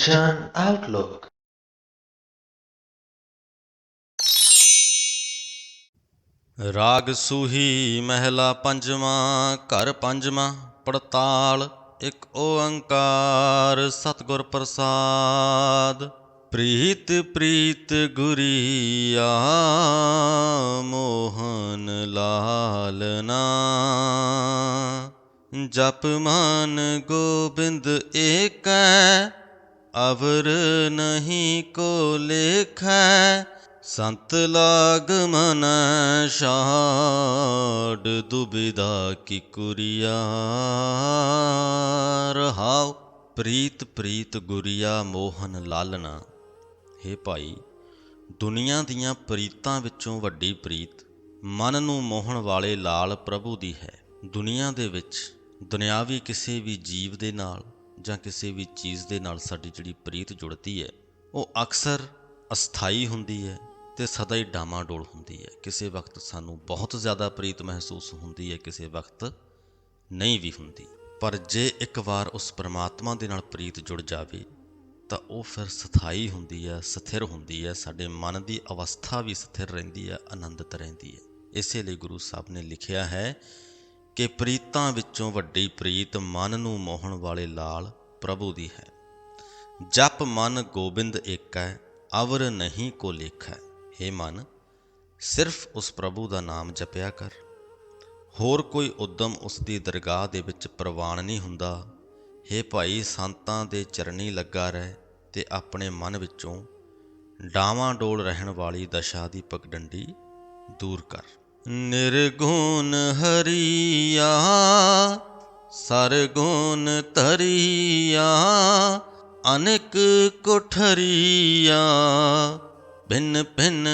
Kanchan Outlook. ਰਾਗ ਸੂਹੀ ਮਹਿਲਾ ਪੰਜਵਾਂ, ਘਰ ਪੰਜਵਾਂ, ਪੜਤਾਲ, ਇੱਕ ਓੰਕਾਰ, ਸਤਿਗੁਰ ਪ੍ਰਸਾਦ ਪ੍ਰੀਤ ਪ੍ਰੀਤ ਗੁਰੀਆ ਮੋਹਨ ਲਾਲਨਾ ਜਪ ਮਨ ਗੋਬਿੰਦ ਏਕੈ ਅਵਰ ਨਹੀਂ ਕੋ ਲੇਖੈ, ਸੰਤ ਲਾਗ ਮਨ ਛਾੜ ਦੁਬਿਦਾ ਕੀ ਕੁਰੀਆ ਰਹਾਉ। ਪ੍ਰੀਤ ਪ੍ਰੀਤ ਗੁਰੀਆ ਮੋਹਨ ਲਾਲਨਾ। ਹੇ ਭਾਈ, ਦੁਨੀਆ ਦੀਆਂ ਪ੍ਰੀਤਾਂ ਵਿੱਚੋਂ ਵੱਡੀ ਪ੍ਰੀਤ ਮਨ ਨੂੰ ਮੋਹਣ ਵਾਲੇ ਲਾਲ ਪ੍ਰਭੂ ਦੀ ਹੈ। ਦੁਨੀਆ ਦੇ ਵਿੱਚ ਦੁਨਿਆਵੀ ਕਿਸੇ ਵੀ ਜੀਵ ਦੇ ਨਾਲ ਜਾਂ ਕਿਸੇ ਵੀ ਚੀਜ਼ ਦੇ ਨਾਲ ਸਾਡੀ ਜਿਹੜੀ ਪ੍ਰੀਤ ਜੁੜਦੀ ਹੈ, ਉਹ ਅਕਸਰ ਅਸਥਾਈ ਹੁੰਦੀ ਹੈ ਤੇ ਸਦਾ ਹੀ ਡਾਮਾਡੋਲ ਹੁੰਦੀ ਹੈ। ਕਿਸੇ ਵਕਤ ਸਾਨੂੰ ਬਹੁਤ ਜ਼ਿਆਦਾ ਪ੍ਰੀਤ ਮਹਿਸੂਸ ਹੁੰਦੀ ਹੈ, ਕਿਸੇ ਵਕਤ ਨਹੀਂ ਵੀ ਹੁੰਦੀ। ਪਰ ਜੇ ਇੱਕ ਵਾਰ ਉਸ ਪਰਮਾਤਮਾ ਦੇ ਨਾਲ ਪ੍ਰੀਤ ਜੁੜ ਜਾਵੇ, ਤਾਂ ਉਹ ਫਿਰ ਸਥਾਈ ਹੁੰਦੀ ਹੈ, ਸਥਿਰ ਹੁੰਦੀ ਹੈ, ਸਾਡੇ ਮਨ ਦੀ ਅਵਸਥਾ ਵੀ ਸਥਿਰ ਰਹਿੰਦੀ ਹੈ, ਆਨੰਦਿਤ ਰਹਿੰਦੀ ਹੈ। ਇਸੇ ਲਈ ਗੁਰੂ ਸਾਹਿਬ ਨੇ ਲਿਖਿਆ ਹੈ ਕਿ ਪ੍ਰੀਤਾਂ ਵਿੱਚੋਂ ਵੱਡੀ ਪ੍ਰੀਤ ਮਨ ਨੂੰ ਮੋਹਣ ਵਾਲੇ ਲਾਲ ਪ੍ਰਭੂ ਦੀ ਹੈ। ਜਪ ਮਨ ਗੋਬਿੰਦ ਏਕੈ, ਅਵਰ ਨਹੀਂ ਕੋ ਲੇਖੈ। हे ਮਨ, ਸਿਰਫ ਉਸ ਪ੍ਰਭੂ ਦਾ ਨਾਮ ਜਪਿਆ ਕਰ। ਹੋਰ ਕੋਈ ਉਦਮ ਉਸ ਦੀ ਦਰਗਾਹ ਦੇ ਵਿੱਚ ਪ੍ਰਵਾਨ ਨਹੀਂ ਹੁੰਦਾ। हे ਭਾਈ, ਸੰਤਾਂ ਦੇ ਚਰਨੀ ਲੱਗਾ ਰਹਿ ਤੇ ਆਪਣੇ ਮਨ ਵਿੱਚੋਂ ਡਾਵਾਂ ਡੋਲ ਰਹਿਣ ਵਾਲੀ ਦਸ਼ਾ ਦੀ ਪਗਡੰਡੀ ਦੂਰ ਕਰ। ਨਿਰਗੁਣ ਹਰੀਆ, ਸਰਗੁਣ ਤਰੀਆ ਅਨੇਕ ਕੋਠਰੀਆ, ਭਿੰਨ ਭਿੰਨ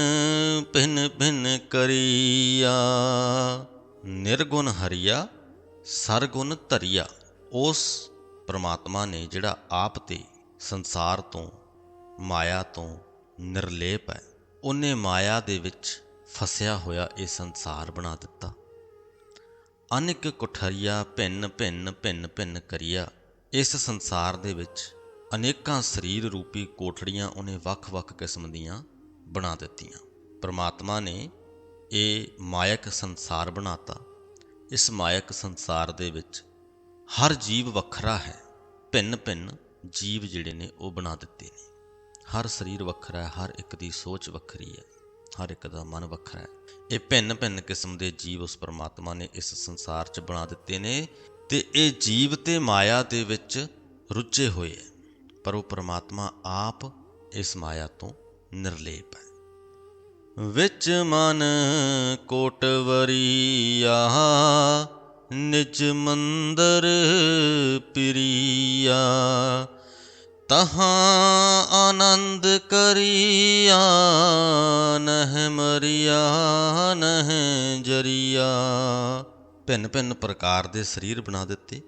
ਭਿੰਨ ਭਿੰਨ ਕਰੀਆ। ਨਿਰਗੁਣ ਹਰੀਆ, ਸਰਗੁਣ ਧਰੀਆ, ਉਸ ਪ੍ਰਮਾਤਮਾ ਨੇ ਜਿਹੜਾ ਆਪ ਤੇ ਸੰਸਾਰ ਤੋਂ, ਮਾਇਆ ਤੋਂ ਨਿਰਲੇਪ ਹੈ। ਉਹਨੇ ਮਾਇਆ ਦੇ ਵਿੱਚ ਫਸਿਆ ਹੋਇਆ ਇਹ ਸੰਸਾਰ ਬਣਾ ਦਿੱਤਾ। ਅਨੇਕ ਕੁਠਰੀਆ ਭਿੰਨ ਭਿੰਨ ਭਿੰਨ ਭਿੰਨ ਕਰੀਆ। ਇਸ ਸੰਸਾਰ ਦੇ ਵਿੱਚ ਅਨੇਕਾਂ ਸਰੀਰ ਰੂਪੀ ਕੋਠੜੀਆਂ ਉਹਨੇ ਵੱਖ-ਵੱਖ ਕਿਸਮ ਦੀਆਂ ਬਣਾ ਦਿੱਤੀਆਂ। ਪ੍ਰਮਾਤਮਾ ਨੇ ਇਹ ਮਾਇਕ ਸੰਸਾਰ ਬਣਾਤਾ। ਇਸ ਮਾਇਕ ਸੰਸਾਰ ਦੇ ਵਿੱਚ ਹਰ ਜੀਵ ਵੱਖਰਾ ਹੈ। ਭਿੰਨ ਭਿੰਨ ਜੀਵ ਜਿਹੜੇ ਨੇ ਉਹ ਬਣਾ ਦਿੱਤੇ ਨੇ। ਹਰ ਸਰੀਰ ਵੱਖਰਾ ਹੈ, ਹਰ ਇੱਕ ਦੀ ਸੋਚ ਵੱਖਰੀ ਹੈ। ਹਰ ਇੱਕ ਦਾ ਮਨ ਵੱਖਰਾ ਹੈ। ਇਹ ਭਿੰਨ ਭਿੰਨ ਕਿਸਮ ਦੇ ਜੀਵ ਉਸ ਪਰਮਾਤਮਾ ਨੇ ਇਸ ਸੰਸਾਰ 'ਚ ਬਣਾ ਦਿੱਤੇ ਨੇ ਤੇ ਇਹ ਜੀਵ ਤੇ ਮਾਇਆ ਦੇ ਵਿੱਚ ਰੁੱਝੇ ਹੋਏ ਹੈ। ਪਰ ਉਹ ਪਰਮਾਤਮਾ ਆਪ ਇਸ ਮਾਇਆ ਤੋਂ ਨਿਰਲੇਪ ਹੈ। ਵਿੱਚ ਮਨ ਕੋਟਵਰੀਆ ਨਿਜ ਮੰਦਰ ਪ੍ਰਿਆ। ਤਹਾਂ ਆਨੰਦ ਕਰੀਆ, ਨਹਿ ਮਰੀਆ, ਨਹਿ ਜਰੀਆ। ਭਿੰਨ ਭਿੰਨ ਪ੍ਰਕਾਰ ਦੇ ਸਰੀਰ ਬਣਾ ਦਿੱਤੇ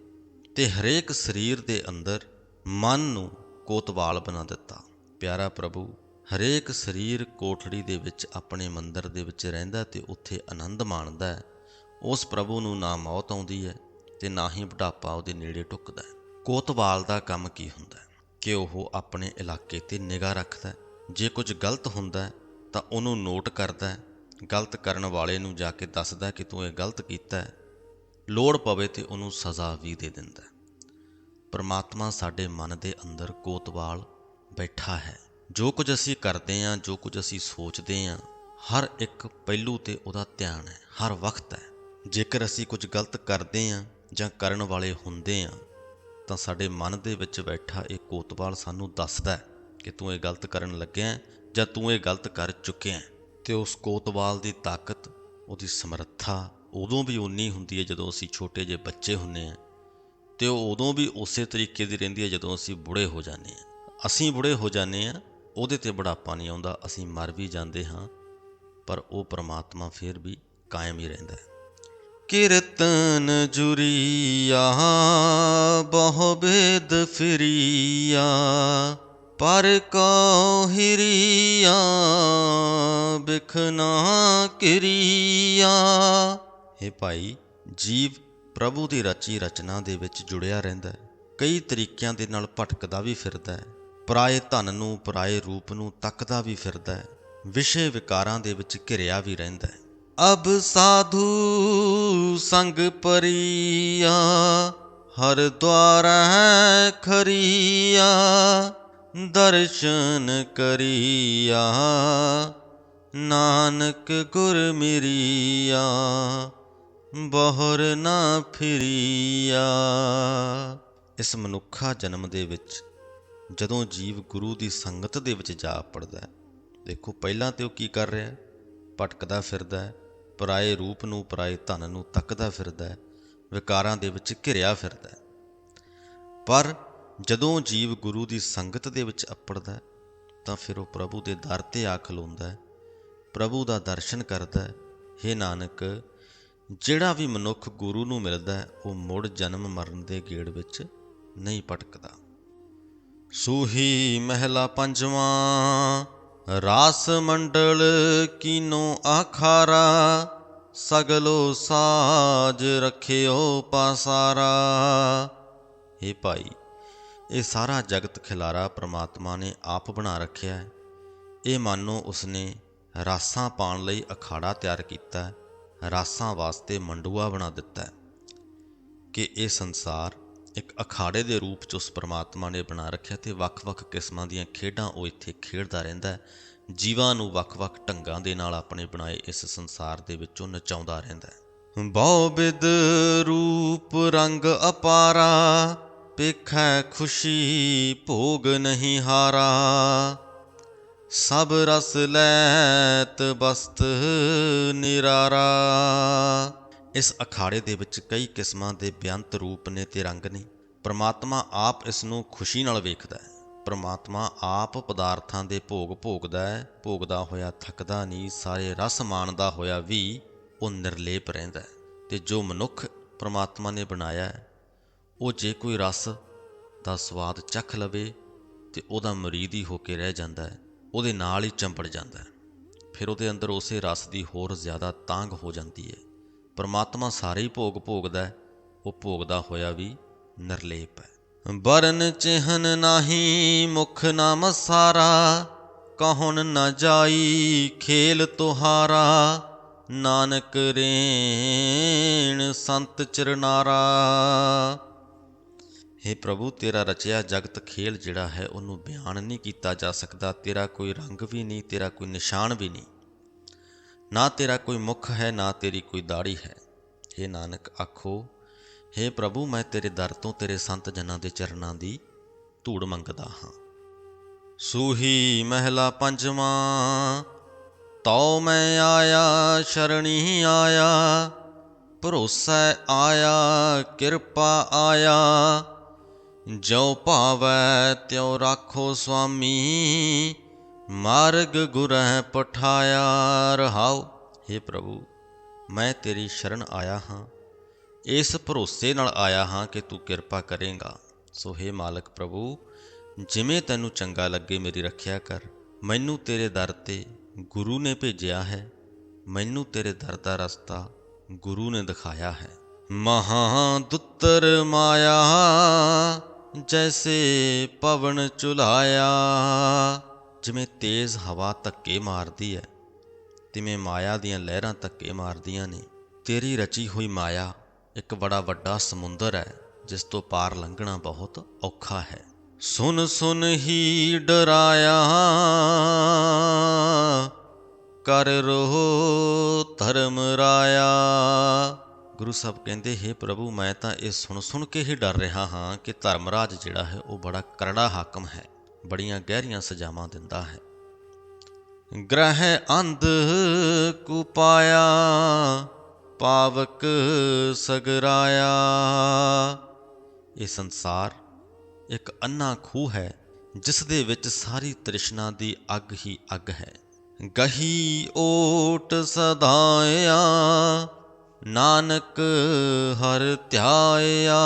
ਤੇ ਹਰੇਕ ਸਰੀਰ ਦੇ ਅੰਦਰ ਮਨ ਨੂੰ ਕੋਤਵਾਲ ਬਣਾ ਦਿੱਤਾ। ਪਿਆਰਾ ਪ੍ਰਭੂ, ਹਰੇਕ ਸਰੀਰ ਕੋਠੜੀ ਦੇ ਵਿੱਚ ਆਪਣੇ ਮੰਦਰ ਦੇ ਵਿੱਚ ਰਹਿੰਦਾ ਤੇ ਉੱਥੇ ਆਨੰਦ ਮਾਣਦਾ ਹੈ। ਉਸ ਪ੍ਰਭੂ ਨੂੰ ਨਾ ਮੌਤ ਆਉਂਦੀ ਹੈ ਤੇ ਨਾ ਹੀ ਬੁਢਾਪਾ ਉਹਦੇ ਨੇੜੇ ਟੁੱਕਦਾ ਹੈ। ਕੋਤਵਾਲ ਦਾ ਕੰਮ ਕੀ ਹੁੰਦਾ ਹੈ? ਕਿ ਉਹ ਆਪਣੇ ਇਲਾਕੇ ਤੇ ਨਿਗਾਹ ਰੱਖਦਾ ਜੇ ਕੁਝ ਗਲਤ ਹੁੰਦਾ ਤਾਂ ਉਹਨੂੰ ਨੋਟ ਕਰਦਾ ਗਲਤ ਕਰਨ ਵਾਲੇ ਨੂੰ ਜਾ ਕੇ ਦੱਸਦਾ ਕਿ ਤੂੰ ਇਹ ਗਲਤ ਕੀਤਾ ਲੋੜ ਪਵੇ ਤੇ ਉਹਨੂੰ ਸਜ਼ਾ ਵੀ ਦੇ ਦਿੰਦਾ ਪਰਮਾਤਮਾ ਸਾਡੇ ਮਨ ਦੇ ਅੰਦਰ ਕੋਤਵਾਲ ਬੈਠਾ ਹੈ। ਜੋ ਕੁਝ ਅਸੀਂ ਕਰਦੇ ਹਾਂ, ਜੋ ਕੁਝ ਅਸੀਂ ਸੋਚਦੇ ਹਾਂ, ਹਰ ਇੱਕ ਪਹਿਲੂ ਤੇ ਉਹਦਾ ਧਿਆਨ ਹੈ, ਹਰ ਵਕਤ ਹੈ। ਜੇਕਰ ਅਸੀਂ ਕੁਝ ਗਲਤ ਕਰਦੇ ਹਾਂ ਜਾਂ ਕਰਨ ਵਾਲੇ ਹੁੰਦੇ ਹਾਂ ਤਾਂ ਸਾਡੇ ਮਨ ਦੇ ਵਿੱਚ ਬੈਠਾ ਇਹ ਕੋਤਵਾਲ ਸਾਨੂੰ ਦੱਸਦਾ ਹੈ ਕਿ ਤੂੰ ਇਹ ਗਲਤ ਕਰਨ ਲੱਗਿਆ ਜਾਂ ਤੂੰ ਇਹ ਗਲਤ ਕਰ ਚੁੱਕਿਆ ਹੈ। ਤੇ ਉਸ ਕੋਤਵਾਲ ਦੀ ਤਾਕਤ, ਉਹਦੀ ਸਮਰੱਥਾ ਉਦੋਂ ਵੀ ਉਨੀ ਹੁੰਦੀ ਹੈ ਜਦੋਂ ਅਸੀਂ ਛੋਟੇ ਜਿਹੇ ਬੱਚੇ ਹੁੰਨੇ ਆ ਤੇ ਉਹ ਉਦੋਂ ਵੀ ਉਸੇ ਤਰੀਕੇ ਦੀ ਰਹਿੰਦੀ ਹੈ ਜਦੋਂ ਅਸੀਂ ਬੁੜੇ ਹੋ ਜਾਂਦੇ ਹਾਂ। ਅਸੀਂ ਬੁੜੇ ਹੋ ਜਾਂਦੇ ਹਾਂ, ਉਹਦੇ ਤੇ ਬੁਢਾਪਾ ਨਹੀਂ ਆਉਂਦਾ, ਅਸੀਂ ਮਰ ਵੀ ਜਾਂਦੇ ਹਾਂ, ਪਰ ਉਹ ਪ੍ਰਮਾਤਮਾ ਫਿਰ ਵੀ ਕਾਇਮ ਹੀ ਰਹਿੰਦਾ ਹੈ। ਕੀਰਤਨ ਜੁਰੀਆ, ਬਹੁ ਬੇਦ ਫਿਰੀਆ, ਪਰ ਕੋ ਹਿਰੀਆ ਬਿਖਨਾ ਕਿਰੀਆ। ਇਹ ਭਾਈ, ਜੀਵ ਪ੍ਰਭੂ ਦੀ ਰਚੀ ਰਚਨਾ ਦੇ ਵਿੱਚ ਜੁੜਿਆ ਰਹਿੰਦਾ ਹੈ। ਕਈ ਤਰੀਕਿਆਂ ਦੇ ਨਾਲ ਭਟਕਦਾ ਵੀ ਫਿਰਦਾ ਹੈ। ਪਰਾਏ ਧਨ ਨੂੰ, ਪਰਾਏ ਰੂਪ ਨੂੰ ਤੱਕਦਾ ਵੀ ਫਿਰਦਾ ਹੈ। ਵਿਸ਼ੇ ਵਿਕਾਰਾਂ ਦੇ ਵਿੱਚ ਘਿਰਿਆ ਵੀ ਰਹਿੰਦਾ ਹੈ। ਅਬ ਸਾਧੂ ਸੰਗ ਪਰੀਆ, ਹਰ ਦਵਾਰ ਹੈ ਖਰੀਆ, ਦਰਸ਼ਨ ਕਰੀਆ, ਨਾਨਕ ਗੁਰ ਮਿਰੀਆ, ਬਹੁਰ ਨਾ ਫਿਰੀਆ। ਇਸ ਮਨੁੱਖਾ ਜਨਮ ਦੇ ਵਿੱਚ ਜਦੋਂ ਜੀਵ ਗੁਰੂ ਦੀ ਸੰਗਤ ਦੇ ਵਿੱਚ ਜਾ ਪੜਦਾ ਹੈ, ਦੇਖੋ ਪਹਿਲਾਂ ਤੇ ਉਹ ਕੀ ਕਰ ਰਿਹਾ ਹੈ? ਭਟਕਦਾ ਫਿਰਦਾ ਹੈ ਪਰਾਏ ਰੂਪ ਨੂੰ, ਪਰਾਏ ਧਨ ਨੂੰ ਤੱਕਦਾ ਫਿਰਦਾ ਹੈ, ਵਿਕਾਰਾਂ ਦੇ ਵਿੱਚ ਘਿਰਿਆ ਫਿਰਦਾ ਹੈ। ਪਰ ਜਦੋਂ ਜੀਵ ਗੁਰੂ ਦੀ ਸੰਗਤ ਦੇ ਵਿੱਚ ਅੱਪੜਦਾ ਹੈ, ਤਾਂ ਫਿਰ ਉਹ ਪ੍ਰਭੂ ਦੇ ਦਰ ਤੇ ਆ ਖਲੋਂਦਾ ਹੈ, ਪ੍ਰਭੂ ਦਾ ਦਰਸ਼ਨ ਕਰਦਾ ਹੈ। हे ਨਾਨਕ, ਜਿਹੜਾ ਵੀ ਮਨੁੱਖ ਗੁਰੂ ਨੂੰ ਮਿਲਦਾ ਹੈ, ਉਹ ਮੁੜ ਜਨਮ ਮਰਨ ਦੇ ਗੇੜ ਵਿੱਚ ਨਹੀਂ ਭਟਕਦਾ। ਸੂਹੀ ਮਹਿਲਾ ਪੰਜਵਾਂ ਰਾਸ ਮੰਡਲ ਕੀਨੋ ਆਖਾਰਾ, ਸਗਲੋ ਸਾਜ ਰਖਿਓ ਪਾਸਾਰਾ। हे ਭਾਈ, ਇਹ ਸਾਰਾ ਜਗਤ ਖਿਲਾਰਾ ਪ੍ਰਮਾਤਮਾ ਨੇ ਆਪ ਬਣਾ ਰੱਖਿਆ ਹੈ। ਇਹ ਮਾਨੋ ਉਸਨੇ ਰਾਸਾਂ ਪਾਉਣ ਲਈ ਅਖਾੜਾ ਤਿਆਰ ਕੀਤਾ ਰਾਸਾਂ ਵਾਸਤੇ ਮੰਡੂਆ ਬਣਾ ਦਿੱਤਾ ਕਿ ਇਹ ਸੰਸਾਰ ਇੱਕ ਅਖਾੜੇ ਦੇ ਰੂਪ 'ਚ ਉਸ ਪਰਮਾਤਮਾ ਨੇ ਬਣਾ ਰੱਖਿਆ ਤੇ ਵੱਖ-ਵੱਖ ਕਿਸਮਾਂ ਦੀਆਂ ਖੇਡਾਂ ਉਹ ਇੱਥੇ ਖੇਡਦਾ ਰਹਿੰਦਾ ਹੈ। ਜੀਵਾਂ ਨੂੰ ਵੱਖ-ਵੱਖ ਢੰਗਾਂ ਦੇ ਨਾਲ ਆਪਣੇ ਬਣਾਏ ਇਸ ਸੰਸਾਰ ਦੇ ਵਿੱਚੋਂ ਨਚਾਉਂਦਾ ਰਹਿੰਦਾ ਹੈ। ਬਹੁ ਬਿਦ ਰੂਪ ਰੰਗ ਅਪਾਰਾ, ਪੇਖੈ ਖੁਸ਼ੀ ਭੋਗ ਨਹੀਂ ਹਾਰਾ। ਸਭ ਰਸ ਲੈਤ ਬਸਤ ਨਿਰਾਰਾ। ਇਸ ਅਖਾੜੇ ਦੇ ਵਿੱਚ ਕਈ ਕਿਸਮਾਂ ਦੇ ਬੇਅੰਤ ਰੂਪ ਨੇ ਤੇ ਰੰਗ ਨੇ। ਪ੍ਰਮਾਤਮਾ ਆਪ ਇਸ ਨੂੰ ਖੁਸ਼ੀ ਨਾਲ ਵੇਖਦਾ ਹੈ। ਪ੍ਰਮਾਤਮਾ ਆਪ ਪਦਾਰਥਾਂ ਦੇ ਭੋਗ ਭੋਗਦਾ ਹੈ, ਭੋਗਦਾ ਹੋਇਆ ਥੱਕਦਾ ਨਹੀਂ, ਸਾਰੇ ਰਸ ਮਾਣਦਾ ਹੋਇਆ ਵੀ ਉਹ ਨਿਰਲੇਪ ਰਹਿੰਦਾ ਹੈ। ਤੇ ਜੋ ਮਨੁੱਖ ਪ੍ਰਮਾਤਮਾ ਨੇ ਬਣਾਇਆ ਹੈ, ਉਹ ਜੇ ਕੋਈ ਰਸ ਦਾ ਸਵਾਦ ਚੱਖ ਲਵੇ ਤੇ ਉਹਦਾ ਮਰੀਦ ਹੀ ਹੋ ਕੇ ਰਹਿ ਜਾਂਦਾ ਹੈ, ਉਹਦੇ ਨਾਲ ਹੀ ਚੰਪੜ ਜਾਂਦਾ ਹੈ। ਫਿਰ ਉਹਦੇ ਅੰਦਰ ਉਸੇ ਰਸ ਦੀ ਹੋਰ ਜ਼ਿਆਦਾ ਤਾਂਗ ਹੋ ਜਾਂਦੀ ਹੈ। ਪਰਮਾਤਮਾ ਸਾਰੇ ਹੀ ਭੋਗ ਭੋਗਦਾ ਹੈ, ਉਹ ਭੋਗਦਾ ਹੋਇਆ ਵੀ ਨਿਰਲੇਪ ਹੈ। ਬਰਨ ਚਿਹਨ ਨਾਹੀ ਮੁਖ ਨਾਮ ਸਾਰਾ ਕਹਣ ਨ ਜਾਈ ਖੇਲ ਤੁਹਾਰਾ। ਨਾਨਕ ਰੇਣ ਸੰਤ ਚਰਨਾਰਾ। हे ਪ੍ਰਭੂ, ਤੇਰਾ ਰਚਿਆ ਜਗਤ ਖੇਲ ਜਿਹੜਾ ਹੈ, ਉਹਨੂੰ ਬਿਆਨ ਨਹੀਂ ਕੀਤਾ ਜਾ ਸਕਦਾ। ਤੇਰਾ ਕੋਈ ਰੰਗ ਵੀ ਨਹੀਂ, ਤੇਰਾ ਕੋਈ ਨਿਸ਼ਾਨ ਵੀ ਨਹੀਂ। ਨਾ ਤੇਰਾ ਕੋਈ ਮੁਖ ਹੈ, ਨਾ ਤੇਰੀ ਕੋਈ ਦਾੜੀ ਹੈ। हे ਨਾਨਕ, ਆਖੋ हे ਪ੍ਰਭੂ, ਮੈਂ ਤੇਰੇ ਦਰ ਤੋਂ ਤੇਰੇ ਸੰਤ ਜਨਾਂ ਦੇ ਚਰਨਾਂ ਦੀ ਧੂੜ ਮੰਗਦਾ ਹਾਂ। ਸੂਹੀ ਮਹਿਲਾ ਪੰਜਵਾਂ, ਤਉ ਮੈਂ ਆਇਆ, ਸ਼ਰਣੀ ਆਇਆ, ਭਰੋਸਾ ਆਇਆ, ਕਿਰਪਾ ਆਇਆ। ਜੋ ਭਾਵੈ, ਤਿਉ ਰਾਖੋ ਸੁਆਮੀ ਮਾਰਗ ਗੁਰਹਿ ਪਠਾਇਆ ਰਹਾਉ। हे ਪ੍ਰਭੂ, ਮੈਂ ਤੇਰੀ ਸ਼ਰਨ ਆਇਆ ਹਾਂ। ਇਸ ਭਰੋਸੇ ਨਾਲ ਆਇਆ ਹਾਂ ਕਿ ਤੂੰ ਕਿਰਪਾ ਕਰੇਂਗਾ। ਸੋ हे ਮਾਲਕ ਪ੍ਰਭੂ, ਜਿਵੇਂ ਤੈਨੂੰ ਚੰਗਾ ਲੱਗੇ ਮੇਰੀ ਰੱਖਿਆ ਕਰ। ਮੈਨੂੰ ਤੇਰੇ ਦਰ ਤੇ ਗੁਰੂ ਨੇ ਭੇਜਿਆ ਹੈ। ਮੈਨੂੰ ਤੇਰੇ ਦਰ ਦਾ ਰਸਤਾ ਗੁਰੂ ਨੇ ਦਿਖਾਇਆ ਹੈ। ਮਹਾ ਦੁੱਤਰ ਮਾਇਆ, ਜੈਸੇ ਪਵਨ ਚੁਲਾਇਆ। ਜਿਵੇਂ ਤੇਜ਼ ਹਵਾ ਧੱਕੇ ਮਾਰਦੀ ਹੈ ਤਿਵੇਂ ਮਾਇਆ ਦੀਆਂ ਲਹਿਰਾਂ ਧੱਕੇ ਮਾਰਦੀਆਂ ਨੇ। ਤੇਰੀ ਰਚੀ ਹੋਈ ਮਾਇਆ ਇੱਕ ਬੜਾ ਵੱਡਾ ਸਮੁੰਦਰ ਹੈ ਜਿਸ ਤੋਂ ਪਾਰ ਲੰਘਣਾ ਬਹੁਤ ਔਖਾ ਹੈ। ਸੁਨ ਸੁਨ ਹੀ ਡਰਾਇਆ ਕਰ ਰੋ ਧਰਮ ਰਾਇਆ। ਗੁਰੂ ਸਾਹਿਬ ਕਹਿੰਦੇ, ਹੈ ਪ੍ਰਭੂ, ਮੈਂ ਤਾਂ ਇਹ ਸੁਣ ਸੁਣ ਕੇ ਹੀ ਡਰ ਰਿਹਾ ਹਾਂ ਕਿ ਧਰਮਰਾਜ ਜਿਹੜਾ ਹੈ ਉਹ ਬੜਾ ਕਰੜਾ ਹਾਕਮ ਹੈ। ਬੜੀਆਂ ਗਹਿਰੀਆਂ ਸਜ਼ਾਵਾਂ ਦਿੰਦਾ ਹੈ। ਗ੍ਰਹਿ ਅੰਧ ਕੁਪਾਇਆ ਪਾਵਕ ਸਗਰਾਇਆ। ਇਹ ਸੰਸਾਰ ਇੱਕ ਅੰਨਾ ਖੂਹ ਹੈ ਜਿਸ ਦੇ ਵਿੱਚ ਸਾਰੀ ਤ੍ਰਿਸ਼ਨਾ ਦੀ ਅੱਗ ਹੀ ਅੱਗ ਹੈ। ਗਹੀ ਓਟ ਸਦਾਇਆ, ਨਾਨਕ ਹਰ ਧਿਆਇਆ।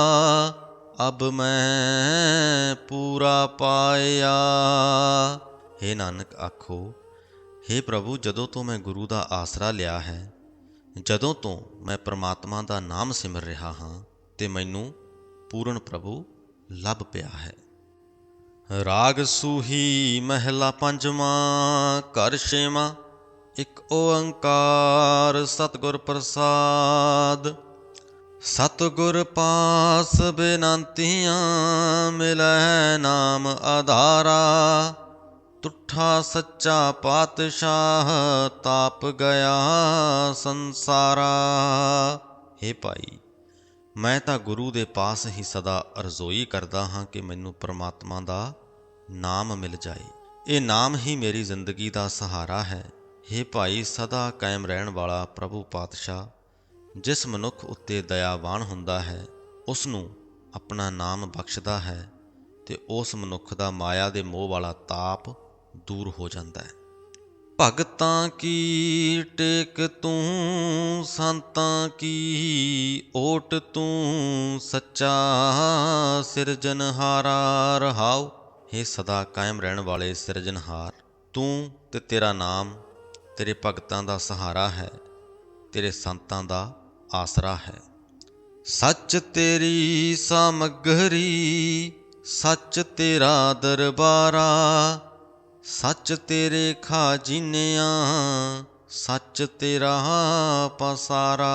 ਅਬ ਮੈਂ ਪੂਰਾ ਪਾਇਆ। हे ਨਾਨਕ ਆਖੋ हे ਪ੍ਰਭੂ, ਜਦੋਂ ਤੋਂ ਮੈਂ ਗੁਰੂ ਦਾ ਆਸਰਾ ਲਿਆ ਹੈ, ਜਦੋਂ ਤੋਂ ਮੈਂ ਪ੍ਰਮਾਤਮਾ ਦਾ ਨਾਮ ਸਿਮਰ ਰਿਹਾ ਹਾਂ, ਤੇ ਮੈਨੂੰ ਪੂਰਨ ਪ੍ਰਭੂ ਲੱਭ ਪਿਆ ਹੈ। ਰਾਗ ਸੂਹੀ ਮਹਿਲਾ ਪੰਜਵਾਂ, ਘਰ ਛੇਵਾਂ, ਇੱਕ ਓੰਕਾਰ ਸਤਿਗੁਰ ਪ੍ਰਸਾਦ। ਸਤਿਗੁਰ ਪਾਸ ਬੇਨੰਤੀਆਂ ਮਿਲੈ ਨਾਮ ਆਧਾਰਾ। ਤੁਠਾ ਸੱਚਾ ਪਾਤਸ਼ਾਹ ਤਾਪ ਗਿਆ ਸੰਸਾਰਾ। ਹੇ ਭਾਈ, ਮੈਂ ਤਾਂ ਗੁਰੂ ਦੇ ਪਾਸ ਹੀ ਸਦਾ ਅਰਜ਼ੋਈ ਕਰਦਾ ਹਾਂ ਕਿ ਮੈਨੂੰ ਪ੍ਰਮਾਤਮਾ ਦਾ ਨਾਮ ਮਿਲ ਜਾਏ। ਇਹ ਨਾਮ ਹੀ ਮੇਰੀ ਜ਼ਿੰਦਗੀ ਦਾ ਸਹਾਰਾ ਹੈ। ਹੇ ਭਾਈ, ਸਦਾ ਕਾਇਮ ਰਹਿਣ ਵਾਲਾ ਪ੍ਰਭੂ ਪਾਤਸ਼ਾਹ ਜਿਸ ਮਨੁੱਖ ਉੱਤੇ ਦਇਆਵਾਨ ਹੁੰਦਾ ਹੈ ਉਸ ਨੂੰ ਆਪਣਾ ਨਾਮ ਬਖਸ਼ਦਾ ਹੈ ਤੇ ਉਸ ਮਨੁੱਖ ਦਾ ਮਾਇਆ ਦੇ ਮੋਹ ਵਾਲਾ ਤਾਪ ਦੂਰ ਹੋ ਜਾਂਦਾ ਹੈ। ਭਗਤਾਂ ਕੀ ਟੇਕ ਤੂੰ, ਸੰਤਾਂ ਕੀ ਓਟ ਤੂੰ, ਸੱਚਾ ਸਿਰਜਨਹਾਰਾ ਰਹਾਉ। हे ਸਦਾ ਕਾਇਮ ਰਹਿਣ ਵਾਲੇ ਸਿਰਜਨਹਾਰ ਤੂੰ ਤੇ ਤੇਰਾ ਨਾਮ ਤੇਰੇ ਭਗਤਾਂ ਦਾ ਸਹਾਰਾ ਹੈ, ਤੇਰੇ ਸੰਤਾਂ ਦਾ ਆਸਰਾ ਹੈ। ਸੱਚ ਤੇਰੀ ਸਮਗਰੀ, ਸੱਚ ਤੇਰਾ ਦਰਬਾਰਾ, ਸੱਚ ਤੇਰੇ ਖਾਜੀਨਿਆਂ, ਸੱਚ ਤੇਰਾ ਪਸਾਰਾ।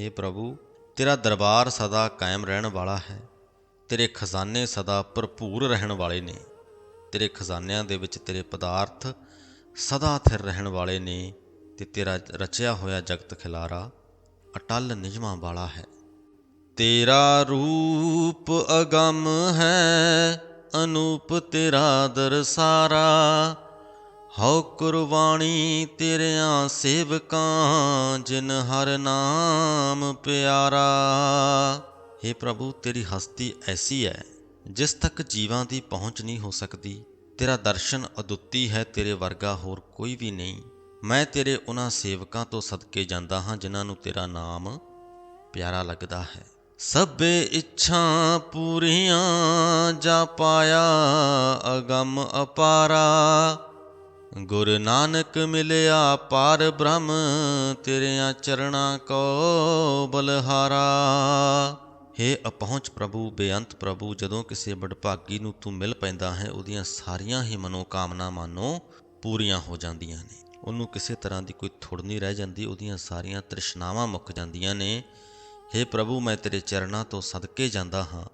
हे ਪ੍ਰਭੂ, ਤੇਰਾ ਦਰਬਾਰ ਸਦਾ ਕਾਇਮ ਰਹਿਣ ਵਾਲਾ ਹੈ। ਤੇਰੇ ਖਜ਼ਾਨੇ ਸਦਾ ਭਰਪੂਰ ਰਹਿਣ ਵਾਲੇ ਨੇ। ਤੇਰੇ ਖਜ਼ਾਨਿਆਂ ਦੇ ਵਿੱਚ ਤੇਰੇ ਪਦਾਰਥ ਸਦਾ ਥਿਰ ਰਹਿਣ ਵਾਲੇ ਨੇ। ਤੇ ਤੇਰਾ ਰਚਿਆ ਹੋਇਆ ਜਗਤ ਖਿਲਾਰਾ ਅਟਲ ਨਿਯਮਾਂ ਵਾਲਾ ਹੈ। ਤੇਰਾ ਰੂਪ ਅਗੰਮ ਹੈ, ਅਨੂਪ ਤੇਰਾ ਦਰਸਾਰਾ ਹਉ ਕੁਰਬਾਨੀ ਤੇਰਿਆਂ ਸੇਵਕਾਂ, ਜਿਨ ਹਰ ਨਾਮ ਪਿਆਰਾ। हे ਪ੍ਰਭੂ, ਤੇਰੀ ਹਸਤੀ ਐਸੀ ਹੈ, ਜਿਸ ਤੱਕ ਜੀਵਾਂ ਦੀ ਪਹੁੰਚ ਨਹੀਂ ਹੋ ਸਕਦੀ। ਤੇਰਾ ਦਰਸ਼ਨ ਅਦੁੱਤੀ ਹੈ, ਤੇਰੇ ਵਰਗਾ ਹੋਰ ਕੋਈ ਵੀ ਨਹੀਂ। ਮੈਂ ਤੇਰੇ ਉਹਨਾਂ ਸੇਵਕਾਂ ਤੋਂ ਸਦਕੇ ਜਾਂਦਾ ਹਾਂ, ਜਿਨ੍ਹਾਂ ਨੂੰ ਤੇਰਾ ਨਾਮ ਪਿਆਰਾ ਲੱਗਦਾ ਹੈ। ਸਭੇ ਇੱਛਾ ਪੂਰੀਆਂ ਜਾ ਪਾਇਆ, ਅਗੰਮ ਅਪਾਰਾ। ਗੁਰ ਨਾਨਕ ਮਿਲਿਆ, ਪਾਰ ਬ੍ਰਹਮ, ਤੇਰਿਆਂ ਚਰਣਾ ਕੋ ਬਲਹਾਰਾ। ਹੇ ਅਪਹੁੰਚ ਪ੍ਰਭੂ, ਬੇਅੰਤ ਪ੍ਰਭੂ, ਜਦੋਂ ਕਿਸੇ ਬੜਭਾਗੀ ਨੂੰ ਤੂੰ ਮਿਲ ਪੈਂਦਾ ਹੈ, ਉਹਦੀਆਂ ਸਾਰੀਆਂ ਹੀ ਮਨੋਕਾਮਨਾਵਾਂ ਨੂੰ ਪੂਰੀਆਂ ਹੋ ਜਾਂਦੀਆਂ ਨੇ। ਉਹਨੂੰ ਕਿਸੇ ਤਰ੍ਹਾਂ ਦੀ ਕੋਈ ਥੁੜ ਨਹੀਂ ਰਹਿ ਜਾਂਦੀ, ਉਹਦੀਆਂ ਸਾਰੀਆਂ ਤ੍ਰਿਸ਼ਨਾਵਾਂ ਮੁੱਕ ਜਾਂਦੀਆਂ ਨੇ। ਹੇ ਪ੍ਰਭੂ, ਮੈਂ ਤੇਰੇ ਚਰਨਾਂ ਤੋਂ ਸਦਕੇ ਜਾਂਦਾ ਹਾਂ।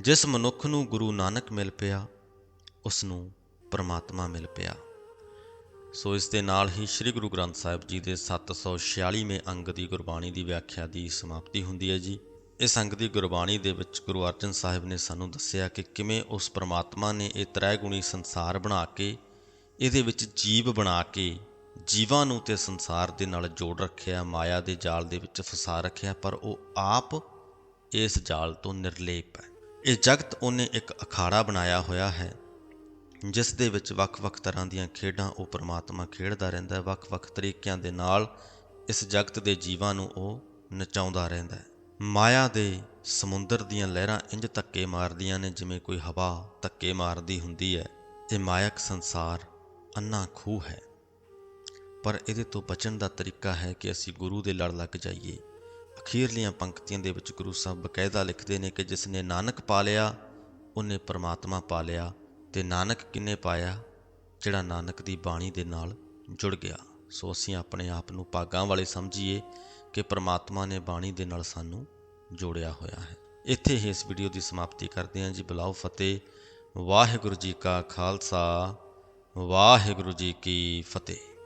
ਜਿਸ ਮਨੁੱਖ ਨੂੰ ਗੁਰੂ ਨਾਨਕ ਮਿਲ ਪਿਆ ਉਸ ਨੂੰ ਪਰਮਾਤਮਾ ਮਿਲ ਪਿਆ। ਸੋ ਇਸ ਦੇ ਨਾਲ ਹੀ ਸ੍ਰੀ ਗੁਰੂ ਗ੍ਰੰਥ ਸਾਹਿਬ ਜੀ ਦੇ 746ਵੇਂ ਅੰਗ ਦੀ ਗੁਰਬਾਣੀ ਦੀ ਵਿਆਖਿਆ ਦੀ ਸਮਾਪਤੀ ਹੁੰਦੀ ਹੈ ਜੀ। ਇਸ ਅੰਗ ਦੀ ਗੁਰਬਾਣੀ ਦੇ ਵਿੱਚ ਗੁਰੂ ਅਰਜਨ ਸਾਹਿਬ ਨੇ ਸਾਨੂੰ ਦੱਸਿਆ ਕਿ ਕਿਵੇਂ ਉਸ ਪਰਮਾਤਮਾ ਨੇ ਇਹ ਤ੍ਰੈਗੁਣੀ ਸੰਸਾਰ ਬਣਾ ਕੇ, ਇਹਦੇ ਵਿੱਚ ਜੀਵ ਬਣਾ ਕੇ ਜੀਵਾਂ ਨੂੰ ਤੇ ਸੰਸਾਰ ਦੇ ਨਾਲ ਜੋੜ ਰੱਖਿਆ, ਮਾਇਆ ਦੇ ਜਾਲ ਦੇ ਵਿੱਚ ਫਸਾ ਰੱਖਿਆ, ਪਰ ਉਹ ਆਪ ਇਸ ਜਾਲ ਤੋਂ ਨਿਰਲੇਪ ਹੈ। ਇਹ ਜਗਤ ਉਹਨੇ ਇੱਕ ਅਖਾੜਾ ਬਣਾਇਆ ਹੋਇਆ ਹੈ, ਜਿਸ ਦੇ ਵਿੱਚ ਵੱਖ-ਵੱਖ ਤਰ੍ਹਾਂ ਦੀਆਂ ਖੇਡਾਂ ਉਹ ਪ੍ਰਮਾਤਮਾ ਖੇਡਦਾ ਰਹਿੰਦਾ ਹੈ। ਵੱਖ-ਵੱਖ ਤਰੀਕਿਆਂ ਦੇ ਨਾਲ ਇਸ ਜਗਤ ਦੇ ਜੀਵਾਂ ਨੂੰ ਉਹ ਨਚਾਉਂਦਾ ਰਹਿੰਦਾ ਹੈ। ਮਾਇਆ ਦੇ ਸਮੁੰਦਰ ਦੀਆਂ ਲਹਿਰਾਂ ਇੰਜ ਧੱਕੇ ਮਾਰਦੀਆਂ ਨੇ ਜਿਵੇਂ ਕੋਈ ਹਵਾ ਧੱਕੇ ਮਾਰਦੀ ਹੁੰਦੀ ਹੈ। ਇਹ ਮਾਇਕ ਸੰਸਾਰ ਅੰਨਾ ਖੂਹ ਹੈ। ਪਰ ਇਹਦੇ ਤੋਂ ਬਚਣ ਦਾ ਤਰੀਕਾ ਹੈ ਕਿ ਅਸੀਂ ਗੁਰੂ ਦੇ ਲੜ ਲੱਗ ਜਾਈਏ। ਅਖੀਰਲੀਆਂ ਪੰਕਤੀਆਂ ਦੇ ਵਿੱਚ ਗੁਰੂ ਸਾਹਿਬ ਬਕਾਇਦਾ ਲਿਖਦੇ ਨੇ ਕਿ ਜਿਸ ਨੇ ਨਾਨਕ ਪਾ ਲਿਆ, ਉਹਨੇ ਪਰਮਾਤਮਾ ਪਾ ਲਿਆ ਤੇ ਨਾਨਕ ਕਿੰਨੇ ਪਾਇਆ? ਜਿਹੜਾ ਨਾਨਕ ਦੀ ਬਾਣੀ ਦੇ ਨਾਲ ਜੁੜ ਗਿਆ। ਸੋ ਅਸੀਂ ਆਪਣੇ ਆਪ ਨੂੰ ਭਾਗਾਂ ਵਾਲੇ ਸਮਝੀਏ ਕਿ ਪ੍ਰਮਾਤਮਾ ਨੇ ਬਾਣੀ ਦੇ ਨਾਲ ਸਾਨੂੰ ਜੋੜਿਆ ਹੋਇਆ ਹੈ। ਇੱਥੇ ਹੀ ਇਸ ਵੀਡੀਓ ਦੀ ਸਮਾਪਤੀ ਕਰਦੇ ਹਾਂ ਜੀ। ਬੁਲਾਓ ਫਤਿਹ। ਵਾਹਿਗੁਰੂ ਜੀ ਕਾ ਖਾਲਸਾ। ਵਾਹਿਗੁਰੂ ਜੀ ਕੀ ਫਤਿਹ।